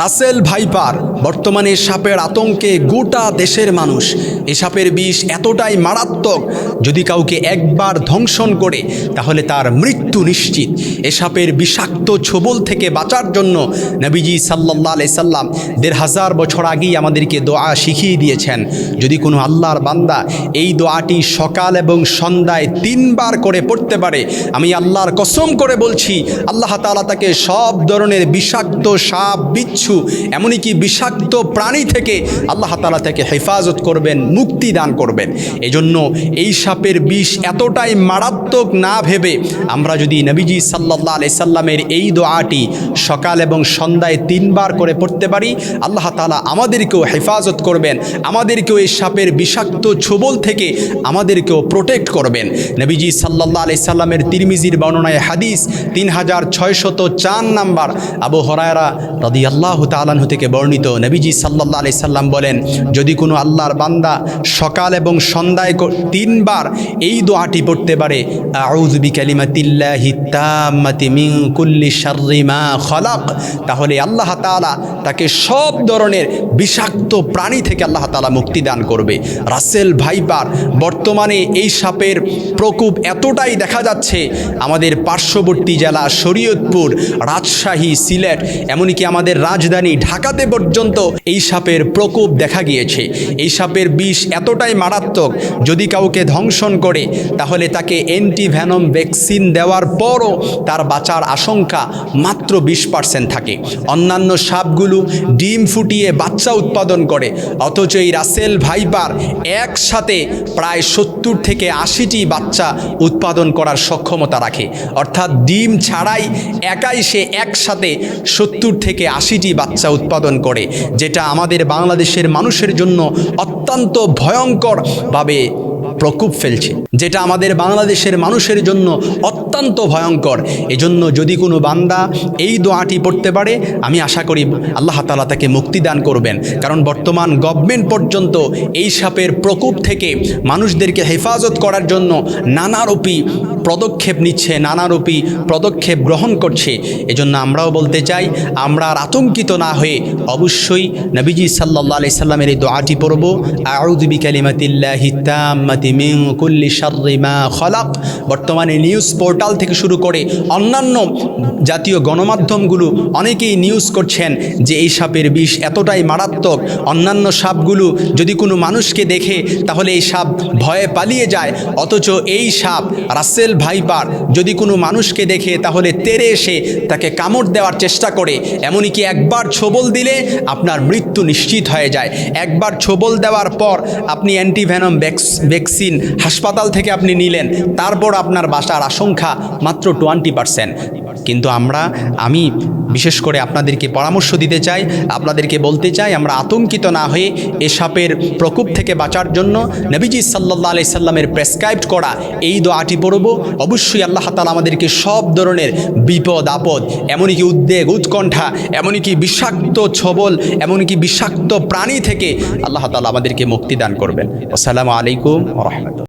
Russell viper. বর্তমানে সাপের আতঙ্কে গোটা দেশের মানুষ। এ সাপের বিষ এতটাই মারাত্মক, যদি কাউকে একবার ধ্বংসন করে, তাহলে তার মৃত্যু নিশ্চিত। এ সাপের বিষাক্ত ছোবল থেকে বাঁচার জন্য নবীজি সাল্লাহ সাল্লাম দেড় হাজার বছর আগেই আমাদেরকে দোয়া শিখিয়ে দিয়েছেন। যদি কোনো আল্লাহর বান্দা এই দোয়াটি সকাল এবং সন্ধ্যায় তিনবার করে পড়তে পারে, আমি আল্লাহর কসম করে বলছি, আল্লাহ তাআলা তাকে সব ধরনের বিষাক্ত সাপ, বিচ্ছু, এমনকি বিষাক্ত প্রাণী থেকে আল্লাহ তালা থেকে হেফাজত করবেন, মুক্তি দান করবেন। এজন্য এই সাপের বিষ এতটাই মারাত্মক না ভেবে আমরা যদি নবীজি সাল্লাহ আলি সাল্লামের এই দোয়াটি সকাল এবং সন্ধ্যায় তিনবার করে পড়তে পারি, আল্লাহ তাআলা আমাদেরকেও হেফাজত করবেন, আমাদেরকেও এই সাপের বিষাক্ত ছোবল থেকে আমাদেরকেও প্রোটেক্ট করবেন। নবীজি সাল্লাহ আলি সাল্লামের তিরমিজির বর্ণনায় হাদিস তিন হাজার ছয়শত চার নাম্বার আবু হরায়রা রদি আল্লাহ তালাহু থেকে বর্ণিত নবীজি সাল্লাহ আলি সাল্লাম বলেন, যদি কোনো আল্লাহর বান্দা সকাল এবং সন্ধ্যায় তিনবার এই দোয়াটি পড়তে পারে তাহলে আল্লাহ তাআলা তাকে সব ধরনের বিষাক্ত প্রাণী থেকে আল্লাহ তাআলা মুক্তি দান করবে। রাসেল ভাইপার, বর্তমানে এই সাপের প্রকোপ এতটাই দেখা যাচ্ছে, আমাদের পার্শ্ববর্তী জেলা শরীয়তপুর, রাজশাহী, সিলেট, এমনকি আমাদের রাজধানী ঢাকাতে পর্যন্ত এই সাপের প্রকোপ দেখা গিয়েছে। এই সাপের বিষ এতটাই মারাত্মক, যদি কাউকে ধ্বংসন করে, তাহলে তাকে অ্যান্টিভ্যানম ভ্যাকসিন দেওয়ার পরও তার বাঁচার আশঙ্কা মাত্র বিশ পার্সেন্ট থাকে। অন্যান্য সাপগুলো ডিম ফুটিয়ে বাচ্চা উৎপাদন করে, অথচ এই রাসেল ভাইপার একসাথে প্রায় সত্তর থেকে আশিটি বাচ্চা উৎপাদন করার সক্ষমতা রাখে। অর্থাৎ ডিম ছাড়াই একাই সে একসাথে সত্তর থেকে আশিটি বাচ্চা উৎপাদন করে। যেটা আমাদের বাংলাদেশের মানুষের জন্য অত্যন্ত ভয়ঙ্করভাবে প্রকোপ ফেলছে, যেটা আমাদের বাংলাদেশের মানুষের জন্য অত্যন্ত ভয়ঙ্কর। এজন্য যদি কোনো বান্দা এই দোয়াটি পড়তে পারে, আমি আশা করি আল্লাহ তালা তাকে মুক্তি দান করবেন। কারণ বর্তমান গভর্নমেন্ট পর্যন্ত এই সাপের প্রকোপ থেকে মানুষদেরকে হেফাজত করার জন্য নানারূপী পদক্ষেপ নিচ্ছে নানারূপী পদক্ষেপ গ্রহণ করছে। এজন্য আমরাও বলতে চাই, আমরা আর আতঙ্কিত না হয়ে অবশ্যই নবীজি সাল্লাহ আলি সাল্লামের এই দোয়াটি পড়ব। আউদ্বি কালিমাতিল্লাহি মিন কুল্লি মা খলাক। বর্তমানে নিউজ পোর্টাল থেকে শুরু করে অন্যান্য জাতীয় গণমাধ্যমগুলো অনেকেই নিউজ করছেন যে এই সাপের বিষ এতটাই মারাত্মক। অন্যান্য সাপগুলো যদি কোনো মানুষকে দেখে, তাহলে এই সাপ ভয়ে পালিয়ে যায়। অথচ এই সাপ রাসেল ভাইপার যদি কোনো মানুষকে দেখে, তাহলে তেরে এসে তাকে কামড় দেওয়ার চেষ্টা করে। এমনকি একবার ছোবল দিলে আপনার মৃত্যু নিশ্চিত হয়ে যায়। একবার ছোবল দেওয়ার পর আপনি অ্যান্টিভ্যানম ভ্যাকসিন হাসপাতাল থেকে আপনি নিলেন, তারপর আপনার বাসার আশঙ্কা মাত্র টোয়েন্টি পারসেন্ট। কিন্তু আমরা, আমি বিশেষ করে আপনাদেরকে পরামর্শ দিতে চাই, আপনাদেরকে বলতে চাই, আমরা আতঙ্কিত না হয়ে এ সাপের প্রকোপ থেকে বাঁচার জন্য নবীজি সাল্লাহ আলি সাল্লামের প্রেসক্রাইবড করা এই দোয়াটি পড়ব। অবশ্যই আল্লাহ তালা আমাদেরকে সব ধরনের বিপদ, আপদ, এমনকি উদ্বেগ, উৎকণ্ঠা, এমনকি বিষাক্ত ছবল, এমনকি বিষাক্ত প্রাণী থেকে আল্লাহ তালা আমাদেরকে মুক্তি দান করবেন। আসসালামু আলাইকুম Bueno.